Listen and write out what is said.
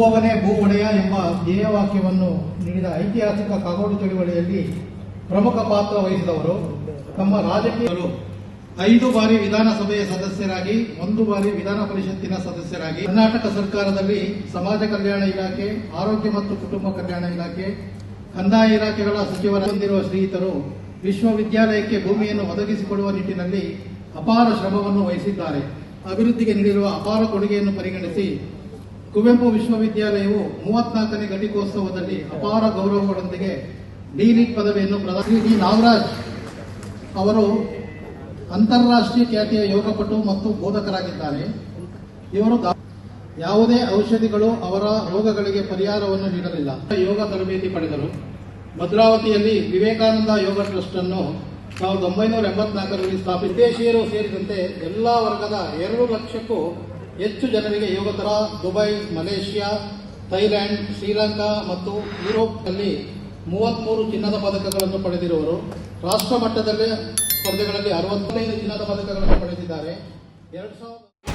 ಭೂವನೇ ಭೂಪಡೆಯ ಎಂಬ ಧ್ಯೇಯವಾಕ್ಯವನ್ನು ನೀಡಿದ ಐತಿಹಾಸಿಕ ಕಾಗೋಡು ಚಳುವಳಿಯಲ್ಲಿ ಪ್ರಮುಖ ಪಾತ್ರ ವಹಿಸಿದವರು. ತಮ್ಮ ರಾಜಕೀಯರು ಐದು ಬಾರಿ ವಿಧಾನಸಭೆಯ ಸದಸ್ಯರಾಗಿ, ಒಂದು ಬಾರಿ ವಿಧಾನ ಪರಿಷತ್ತಿನ ಸದಸ್ಯರಾಗಿ, ಕರ್ನಾಟಕ ಸರ್ಕಾರದಲ್ಲಿ ಸಮಾಜ ಕಲ್ಯಾಣ ಇಲಾಖೆ, ಆರೋಗ್ಯ ಮತ್ತು ಕುಟುಂಬ ಕಲ್ಯಾಣ ಇಲಾಖೆ, ಕಂದಾಯ ಇಲಾಖೆಗಳ ಸಚಿವರ ಹೊಂದಿರುವ ಶ್ರೀಯುತರು ವಿಶ್ವವಿದ್ಯಾಲಯಕ್ಕೆ ಭೂಮಿಯನ್ನು ಒದಗಿಸಿಕೊಡುವ ನಿಟ್ಟಿನಲ್ಲಿ ಅಪಾರ ಶ್ರಮವನ್ನು ವಹಿಸಿದ್ದಾರೆ. ಅಭಿವೃದ್ಧಿಗೆ ನೀಡಿರುವ ಅಪಾರ ಕೊಡುಗೆಯನ್ನು ಪರಿಗಣಿಸಿ ಕುವೆಂಪು ವಿಶ್ವವಿದ್ಯಾಲಯವು ಮೂವತ್ನಾಲ್ಕನೇ ಘಟಿಕೋತ್ಸವದಲ್ಲಿ ಅಪಾರ ಗೌರವಗಳೊಂದಿಗೆ ಡಿಲಿಟ್ ಪದವಿಯನ್ನು ಪ್ರದಾನ ಶ್ರೀ ಡಿ. ನಾಗರಾಜ್ ಅವರು ಅಂತಾರಾಷ್ಟ್ರೀಯ ಖ್ಯಾತಿಯ ಯೋಗಪಟು ಮತ್ತು ಬೋಧಕರಾಗಿದ್ದಾರೆ. ಇವರು ಯಾವುದೇ ಔಷಧಿಗಳು ಅವರ ರೋಗಗಳಿಗೆ ಪರಿಹಾರವನ್ನು ನೀಡಲಿಲ್ಲ. ಯೋಗ ತರಬೇತಿ ಪಡೆದರು. ಭದ್ರಾವತಿಯಲ್ಲಿ ವಿವೇಕಾನಂದ ಯೋಗ ಟ್ರಸ್ಟ್ ಅನ್ನು ಸಾವಿರದ ಒಂಬೈನೂರ ಎಂಬತ್ನಾಲ್ಕರಲ್ಲಿ ವಿದೇಶಿಯರು ಸೇರಿದಂತೆ ಎಲ್ಲಾ ವರ್ಗದ ಎರಡು ಲಕ್ಷಕ್ಕೂ ಹೆಚ್ಚು ಜನರಿಗೆ ಯೋಗತರ ದುಬೈ, ಮಲೇಷಿಯಾ, ಥೈಲ್ಯಾಂಡ್, ಶ್ರೀಲಂಕಾ ಮತ್ತು ಯುರೋಪ್ನಲ್ಲಿ ಮೂವತ್ಮೂರು ಚಿನ್ನದ ಪದಕಗಳನ್ನು ಪಡೆದಿರುವರು. ರಾಷ್ಟ್ರ ಮಟ್ಟದಲ್ಲಿ ಸ್ಪರ್ಧೆಗಳಲ್ಲಿ ಅರವತ್ತೈದು ಚಿನ್ನದ ಪದಕಗಳನ್ನು ಪಡೆದಿದ್ದಾರೆ. ಎರಡು ಸಾವಿರದ